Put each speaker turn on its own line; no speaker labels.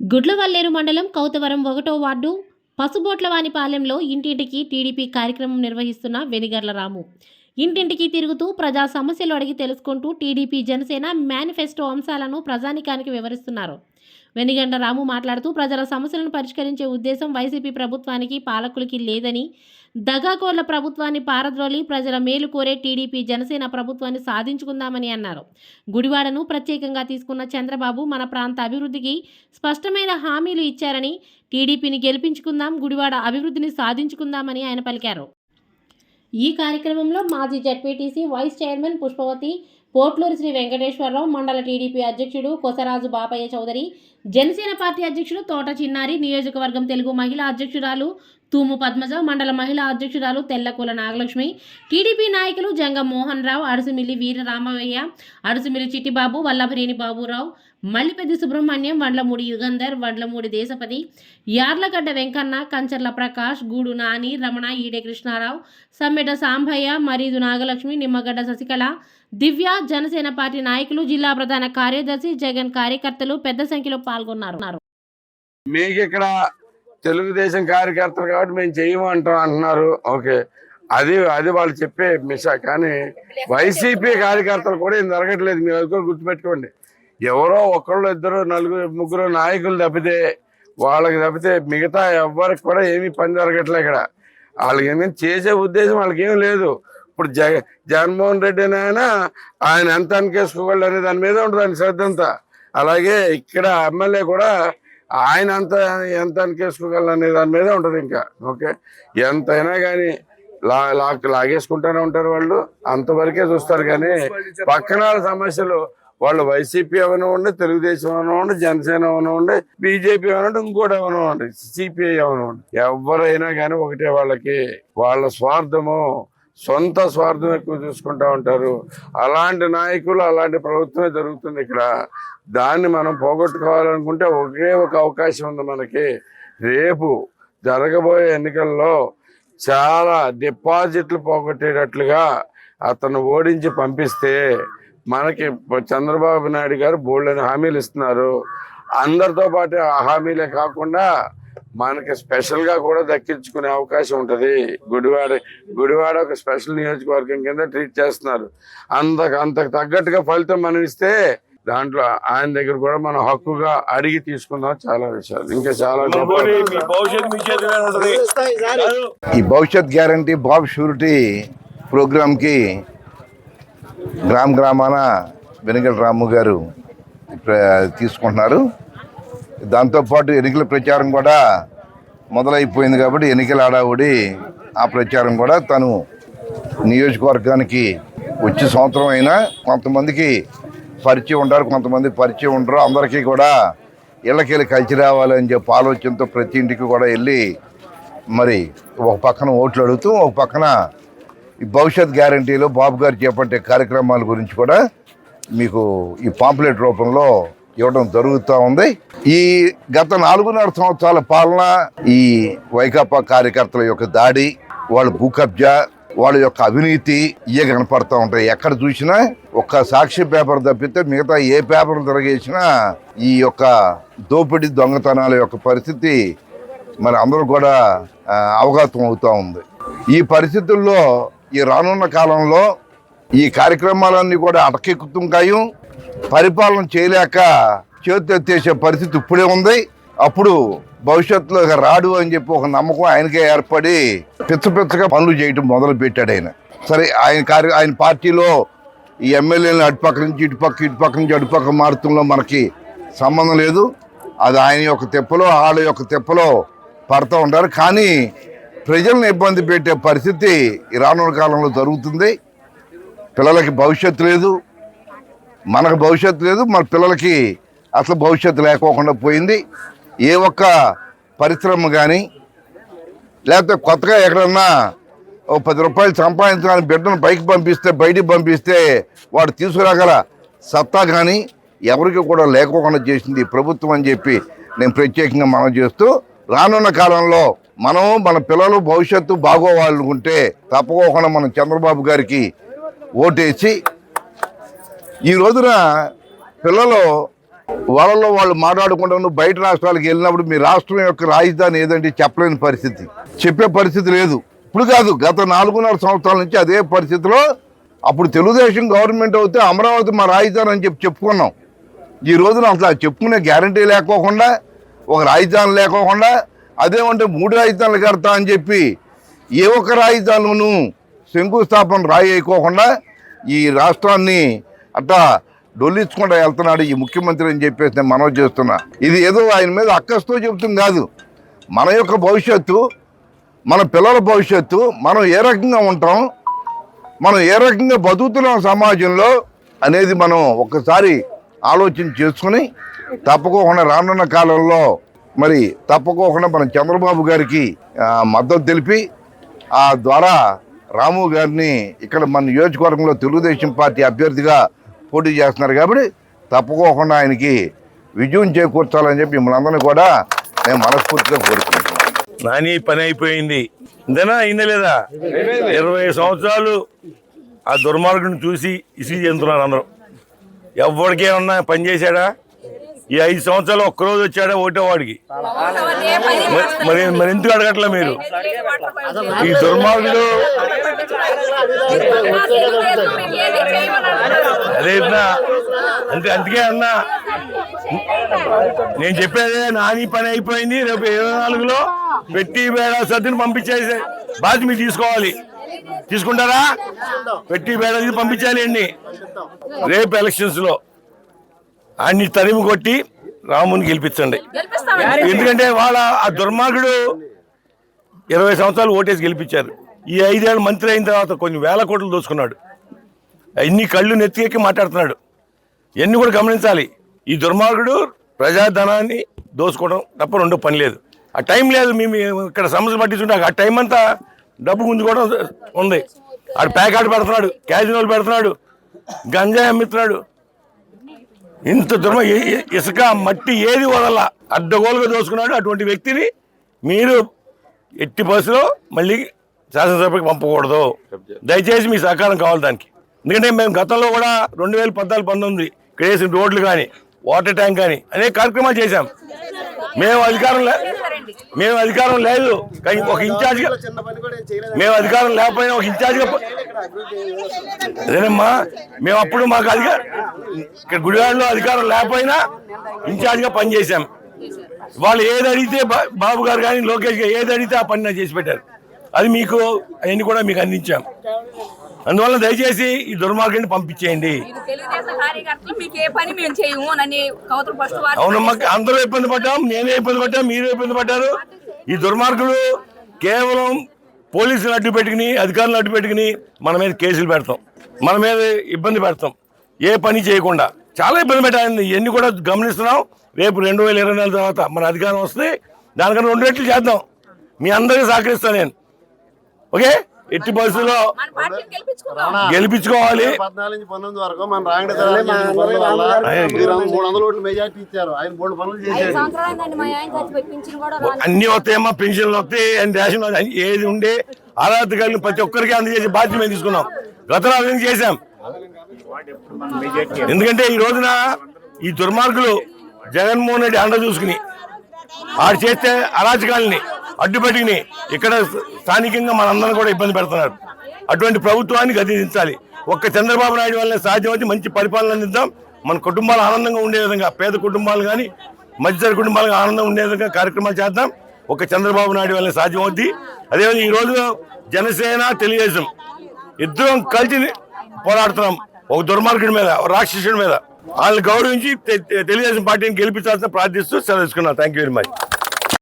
గుడ్లవల్లేరు మండలం కౌతవరం ఒకటో వార్డు పసుబోట్లవానిపాలెంలో ఇంటింటికి టీడీపీ కార్యక్రమం నిర్వహిస్తున్న వెనిగర్ల రాము. ఇంటింటికి తిరుగుతూ ప్రజా సమస్యలు అడిగి తెలుసుకుంటూ టీడీపీ జనసేన మేనిఫెస్టో అంశాలను ప్రజానికానికి వివరిస్తున్నారు. వెనిగండ రాము మాట్లాడుతూ ప్రజల సమస్యలను పరిష్కరించే ఉద్దేశం వైసీపీ ప్రభుత్వానికి పాలకులకి లేదని. దగాకోర్ల ప్రభుత్వాన్ని పారద్రోలి ప్రజల మేలు కోరే టీడీపీ జనసేన ప్రభుత్వాన్ని సాధించుకుందామని అన్నారు. గుడివాడను ప్రత్యేకంగా తీసుకున్న చంద్రబాబు మన ప్రాంత అభివృద్ధికి స్పష్టమైన హామీలు ఇచ్చారని టీడీపీని గెలిపించుకుందాం గుడివాడ అభివృద్ధిని సాధించుకుందామని ఆయన పలికారు. ఈ కార్యక్రమంలో మాజీ ZPTC vice chairman Pushpavathi Potluru Sri Venkateswararao మండల టీడీపీ అధ్యక్షుడు కొసరాజు బాపయ్య చౌదరి జనసేన పార్టీ అధ్యక్షుడు తోట చిన్నారి నియోజకవర్గం తెలుగు మహిళా అధ్యక్షురాలు తూము పద్మజ మండల మహిళా అధ్యక్షురాలు తెల్లకూల నాగలక్ష్మి టీడీపీ నాయకులు జంగం మోహన్ రావు అడుసుమిల్లి వీర రామయ్య అడుసుమిల్లి చిట్టిబాబు వల్లభరేని బాబురావు మల్లిపెద్ది సుబ్రహ్మణ్యం వండ్లమూడి యుగంధర్ వండ్లమూడి దేశపతి యార్లగడ్డ వెంకన్న కంచర్ల ప్రకాష్ గూడు నాని రమణ ఈడే కృష్ణారావు సమ్మెట సాంభయ్య మరీదు నాగలక్ష్మి నిమ్మగడ్డ శశికళ దివ్య జనసేన పార్టీ నాయకులు జిల్లా ప్రధాన కార్యదర్శి జగన్ కార్యకర్తలు పెద్ద సంఖ్యలో పాల్గొన్నారు.
మీకు ఇక్కడ తెలుగుదేశం కార్యకర్తలు కాబట్టి మేము చేయము అంటాం అంటున్నారు. ఓకే. అది అది వాళ్ళు చెప్పే మిష. కానీ వైసీపీ కార్యకర్తలు కూడా ఏం జరగట్లేదు. మీరు అది కూడా గుర్తుపెట్టుకోండి. ఎవరో ఒకళ్ళు ఇద్దరు నలుగురు ముగ్గురు నాయకులు తప్పితే వాళ్ళకి తప్పితే మిగతా ఎవ్వరికి కూడా ఏమీ పని జరగట్లే ఇక్కడ. వాళ్ళకి ఏమైనా చేసే ఉద్దేశం వాళ్ళకి ఏం లేదు. ఇప్పుడు జగ జగన్మోహన్ రెడ్డి అని ఆయన ఆయన ఎంత అనికేసుకోగలడు అనే దాని మీద ఉంటుంది ఆయన శ్రద్ధ అంతా. అలాగే ఇక్కడ ఎమ్మెల్యే కూడా ఆయన అంత ఎంత అనికేసుకోగలడు అనే దాని మీద ఉంటుంది ఇంకా. ఓకే? ఎంతైనా కానీ లా లాక్ లాగేసుకుంటూనే ఉంటారు వాళ్ళు. అంతవరకే చూస్తారు కానీ పక్కన వాళ్ళ సమస్యలు వాళ్ళు వైసీపీ అవనివ్వండి తెలుగుదేశం అవనివ్వండి జనసేన అవనివ్వండి బీజేపీ అవనివ్వండి ఇంకోటి అవనివ్వండి సిపిఐ అవనివ్వండి ఎవరైనా కానీ ఒకటే వాళ్ళకి వాళ్ళ స్వార్థము సొంత స్వార్థం ఎక్కువ చూసుకుంటా ఉంటారు. అలాంటి నాయకులు అలాంటి ప్రభుత్వమే జరుగుతుంది ఇక్కడ. దాన్ని మనం పోగొట్టుకోవాలనుకుంటే ఒకే ఒక అవకాశం ఉంది మనకి. రేపు జరగబోయే ఎన్నికల్లో చాలా డిపాజిట్లు పోగొట్టేటట్లుగా అతను ఓడించి పంపిస్తే మనకి చంద్రబాబు నాయుడు గారు బోల్డని హామీలు ఇస్తున్నారు. అందరితో పాటు ఆ హామీలే కాకుండా మనకి స్పెషల్గా కూడా దక్కించుకునే అవకాశం ఉంటది. గుడివాడ గుడివాడ ఒక స్పెషల్ నియోజకవర్గం కింద ట్రీట్ చేస్తున్నారు. అంతకు అంతకు తగ్గట్టుగా ఫలితం మనం ఇస్తే దాంట్లో ఆయన దగ్గర కూడా మనం హక్కుగా అడిగి తీసుకుందాం చాలా విషయాలు. ఇంకా చాలా
ఈ భవిష్యత్ గ్యారంటీ బాబ్ షూరిటీ ప్రోగ్రాంకి గ్రామ గ్రామాన వెనుగల రాము గారు ప్ర- తీసుకుంటున్నారు. దాంతోపాటు ఎన్నికల ప్రచారం కూడా మొదలైపోయింది కాబట్టి ఎన్నికల ఆడావుడి ఆ ప్రచారం కూడా తను నియోజకవర్గానికి వచ్చే సంవత్సరం అయినా కొంతమందికి పరిచయం ఉంటారు కొంతమంది పరిచయం ఉండరు. అందరికీ కూడా ఇళ్ళకెళ్ళి కలిసి రావాలని చెప్పి ఆలోచనతో ప్రతి ఇంటికి కూడా వెళ్ళి మరి ఒక పక్కన ఓట్లు అడుగుతూ ఒక పక్కన ఈ భవిష్యత్ గ్యారంటీలో బాబు గారు చేపట్టే కార్యక్రమాల గురించి కూడా మీకు ఈ పాంప్లెట్ రూపంలో ఇవ్వడం జరుగుతూ ఉంది. ఈ గత నాలుగున్నర సంవత్సరాల పాలన ఈ వైకాపా కార్యకర్తల యొక్క దాడి వాళ్ళ భూ కబ్జా వాళ్ళ యొక్క అవినీతి ఇవే కనపడుతూ ఉంటాయి. ఎక్కడ చూసినా ఒక్క సాక్షి పేపర్ తప్పితే మిగతా ఏ పేపర్ తిరగేసినా ఈ యొక్క దోపిడీ దొంగతనాల యొక్క పరిస్థితి మరి అందరూ కూడా ఆ, అవుతూ ఉంది. ఈ పరిస్థితుల్లో ఈ రానున్న కాలంలో ఈ కార్యక్రమాలన్నీ కూడా అటకెక్కుతుంటాయి. పరిపాలన చేయలేక చేతెత్తేసే పరిస్థితి ఇప్పుడే ఉంది. అప్పుడు భవిష్యత్తులో రాడు అని చెప్పి ఒక నమ్మకం ఆయనకే ఏర్పడి పిచ్చ పిచ్చగా పనులు చేయటం మొదలు పెట్టాడు ఆయన. సరే ఆయన కార్య ఆయన పార్టీలో ఈ ఎమ్మెల్యేలను అటుపక్క నుంచి ఇటుపక్క ఇటుపక్క నుంచి అటుపక్క మారుతంలో మనకి సంబంధం లేదు. అది ఆయన యొక్క తెప్పలో వాళ్ళ యొక్క తెప్పలో పడుతూ ఉంటారు. కానీ ప్రజలను ఇబ్బంది పెట్టే పరిస్థితి రానున్న కాలంలో జరుగుతుంది. పిల్లలకి భవిష్యత్తు లేదు. మనకు భవిష్యత్తు లేదు. మన పిల్లలకి అసలు భవిష్యత్తు లేకోకుండా పోయింది. ఏ ఒక్క పరిశ్రమ కానీ లేకపోతే కొత్తగా ఎక్కడన్నా ఓ పది రూపాయలు సంపాదించడానికి బిడ్డను పైకి పంపిస్తే బయటికి పంపిస్తే వాడు తీసుకురాగల సత్తా కానీ ఎవరికి కూడా లేకోకుండా చేసింది ప్రభుత్వం అని చెప్పి నేను ప్రత్యేకంగా మనం చేస్తూ రానున్న కాలంలో మనం మన పిల్లలు భవిష్యత్తు బాగోవాలనుకుంటే తప్పకోకుండా మనం చంద్రబాబు గారికి ఓటేసి ఈ రోజున పిల్లలు వాళ్ళలో వాళ్ళు మాట్లాడుకుంటాను బయట రాష్ట్రాలకు వెళ్ళినప్పుడు మీ రాష్ట్రం యొక్క రాజధాని ఏదంటే చెప్పలేని పరిస్థితి. చెప్పే పరిస్థితి లేదు. ఇప్పుడు కాదు గత నాలుగున్నర సంవత్సరాల నుంచి అదే పరిస్థితిలో అప్పుడు తెలుగుదేశం గవర్నమెంట్ అయితే అమరావతి మా రాజధాని అని చెప్పి చెప్పుకున్నాం. ఈ రోజున అసలు చెప్పుకునే గ్యారంటీ లేకోకుండా ఒక రాజధాని లేకోకుండా అదేమంటే మూడు రాజధానులు కడతా అని చెప్పి ఏ ఒక్క రాజధానులను శంకుస్థాపన రాయకోకుండా ఈ రాష్ట్రాన్ని అట్టా డొల్లించుకుంటా వెళ్తున్నాడు ఈ ముఖ్యమంత్రి అని చెప్పేసి నేను మనవి చేస్తున్నా. ఇది ఏదో ఆయన మీద అక్కస్తో చెబుతుంది కాదు. మన యొక్క భవిష్యత్తు మన పిల్లల భవిష్యత్తు మనం ఏ రకంగా ఉంటాం మనం ఏ రకంగా బతుకుతున్నాం సమాజంలో అనేది మనం ఒక్కసారి ఆలోచన చేసుకుని తప్పకుండా రానున్న కాలంలో మరి తప్పకోకుండా మనం చంద్రబాబు గారికి మద్దతు తెలిపి ఆ ద్వారా రాము గారిని ఇక్కడ మన నియోజకవర్గంలో తెలుగుదేశం పార్టీ అభ్యర్థిగా పోటీ చేస్తున్నారు కాబట్టి తప్పకోకుండా ఆయనకి విజయం చేకూర్చాలని చెప్పి మనందరినీ కూడా నేను మనస్ఫూర్తిగా కోరుకుంటున్నాను.
నాని పని అయిపోయింది. ఇంతనా? అయిందా లేదా? ఇరవై సంవత్సరాలు ఆ దుర్మార్గుని చూసి ఇసిగి చెందుతున్నారు అందరూ. ఎవరికేమన్నా పని చేశాడా? ఈ ఐదు సంవత్సరాలు ఒక్కరోజు వచ్చాడా ఒకటే వాడికి. మరి- మరి ఎందుకు అడగట్లే మీరు? ఈ దుర్మార్గుడు అదే నా అంటే అందుకే అన్నా నేను చెప్పేదే నాని పని అయిపోయింది రేపు ఇరవై నాలుగులో పెట్టి బేడా సర్దిని పంపించేసే బాధ్యత మీరు తీసుకోవాలి. తీసుకుంటారా? పెట్టి బేడ పంపించాలి అండి రేపు ఎలక్షన్స్లో. అన్ని తరిమి కొట్టి రాముని గెలిపించండి. ఎందుకంటే వాళ్ళ ఆ దుర్మార్గుడు ఇరవై సంవత్సరాలు ఓటేసి గెలిపించారు. ఈ ఐదేళ్ళు మంత్రి అయిన తర్వాత కొన్ని వేల కోట్లు దోచుకున్నాడు. అన్ని కళ్ళు నెత్తికెక్కి మాట్లాడుతున్నాడు. ఇవన్నీ కూడా గమనించాలి. ఈ దుర్మార్గుడు ప్రజాధనాన్ని దోచుకోవడం తప్ప రెండో పని లేదు. ఆ టైం లేదు మేము ఇక్కడ సమస్యలు పట్టించుంటే ఆ టైం అంతా డబ్బు గుంజుకోవడం ఉంది. ఆడు ప్యాకెట్ పెడుతున్నాడు క్యాజినోలు పెడుతున్నాడు గంజాయి అమ్మిస్తున్నాడు. ఇంత దుర్మ ఇసుక మట్టి ఏది వదల? అడ్డగోలుగా దోచుకున్నాడు అటువంటి వ్యక్తిని మీరు ఎట్టి బస్సులో మళ్ళీ శాసనసభకి పంపకూడదు. దయచేసి మీ సహకారం కావాలి దానికి. ఎందుకంటే మేము గతంలో కూడా రెండు వేల పద్నాలుగు పంతొమ్మిది ఇక్కడ వేసిన రోడ్లు కానీ వాటర్ ట్యాంక్ కానీ అనేక కార్యక్రమాలు చేశాం. మేము అధికారం లే మేము అధికారం లేదు. కానీ ఒక ఇన్ఛార్జ్గా మేము అధికారం లేకపోయినా ఒక ఇన్ఛార్జ్గా అదేనమ్మా మేము అప్పుడు మాకు అధికారం ఇక్కడ గుడివాడలో అధికారం లేకపోయినా ఇన్ఛార్జ్గా పనిచేశాం వాళ్ళు ఏది అడిగితే బాబు గారు కానీ లోకేష్ గారు ఏది అడిగితే ఆ పని చేసి పెట్టారు. అది మీకు అవన్నీ కూడా మీకు అందించాం. అందువల్ల దయచేసి ఈ దుర్మార్గాన్ని పంపించేయండి. అవునమ్మా అందరూ ఇబ్బంది పడ్డాం నేనే ఇబ్బంది పడ్డాం మీరు ఇబ్బంది పడ్డారు. ఈ దుర్మార్గులు కేవలం పోలీసులు అడ్డు పెట్టుకుని అధికారులు అడ్డు పెట్టుకుని మన మీద కేసులు పెడతాం మన మీద ఇబ్బంది పెడతాం. ఏ పని చేయకుండా. చాలా ఇబ్బంది పెట్టాలి ఇవన్నీ కూడా గమనిస్తున్నాం. రేపు రెండు వేల ఇరవై నాలుగు తర్వాత మన అధికారం వస్తే దానికన్నా రెండు రెట్లు చేద్దాం. మీ అందరికీ సహకరిస్తాను నేను. ఓకే? ఎట్టి
గెలిపించుకుందాం.
గెలిపించుకోవాలి.
పద్నాలుగు నుంచి పంతొమ్మిది వరకు మన మీరు మూడు వందల ఓట్లు మెజార్టీ ఇచ్చారు. ఆయన మూడు పనులు చేశారు.
అన్ని వస్తాయమ్మా పెన్షన్లు వస్తాయి అండ్ రేషన్. ఏది ఉండే అర్హత కలిగిన ప్రతి ఒక్కరికి అందజేసే బాధ్యత మేము తీసుకున్నాం. గతంలో అవి చేశాం. ఎందుకంటే ఈ రోజున ఈ దుర్మార్గులు జగన్మోహన్ రెడ్డి అండ చూసుకుని ఆడు చేస్తే అరాచకాలని అడ్డుపెట్టుకుని ఇక్కడ స్థానికంగా మనందరం కూడా ఇబ్బంది పెడుతున్నారు. అటువంటి ప్రభుత్వాన్ని గతించాలి. ఒక్క చంద్రబాబు నాయుడు వల్ల సాధ్యమైతే మంచి పరిపాలన అందిద్దాం. మన కుటుంబాలు ఆనందంగా ఉండే విధంగా పేద కుటుంబాలు కానీ మధ్యతర కుటుంబాలకు ఆనందం ఉండే విధంగా కార్యక్రమాలు చేద్దాం. ఒక చంద్రబాబు నాయుడు వల్ల సాధ్యమవుద్ది. అదేవిధంగా ఈ రోజు జనసేన తెలుగుదేశం ఇద్దరం కలిసి పోరాడుతున్నాం. ఒక దుర్మార్గుడి మీద ఒక రాక్షసుడి మీద. వాళ్ళని గౌరవించి తెలుగుదేశం పార్టీని గెలిపించాల్సిన ప్రార్థిస్తూ సెలవుకున్నాను థ్యాంక్ యూ వెరీ మచ్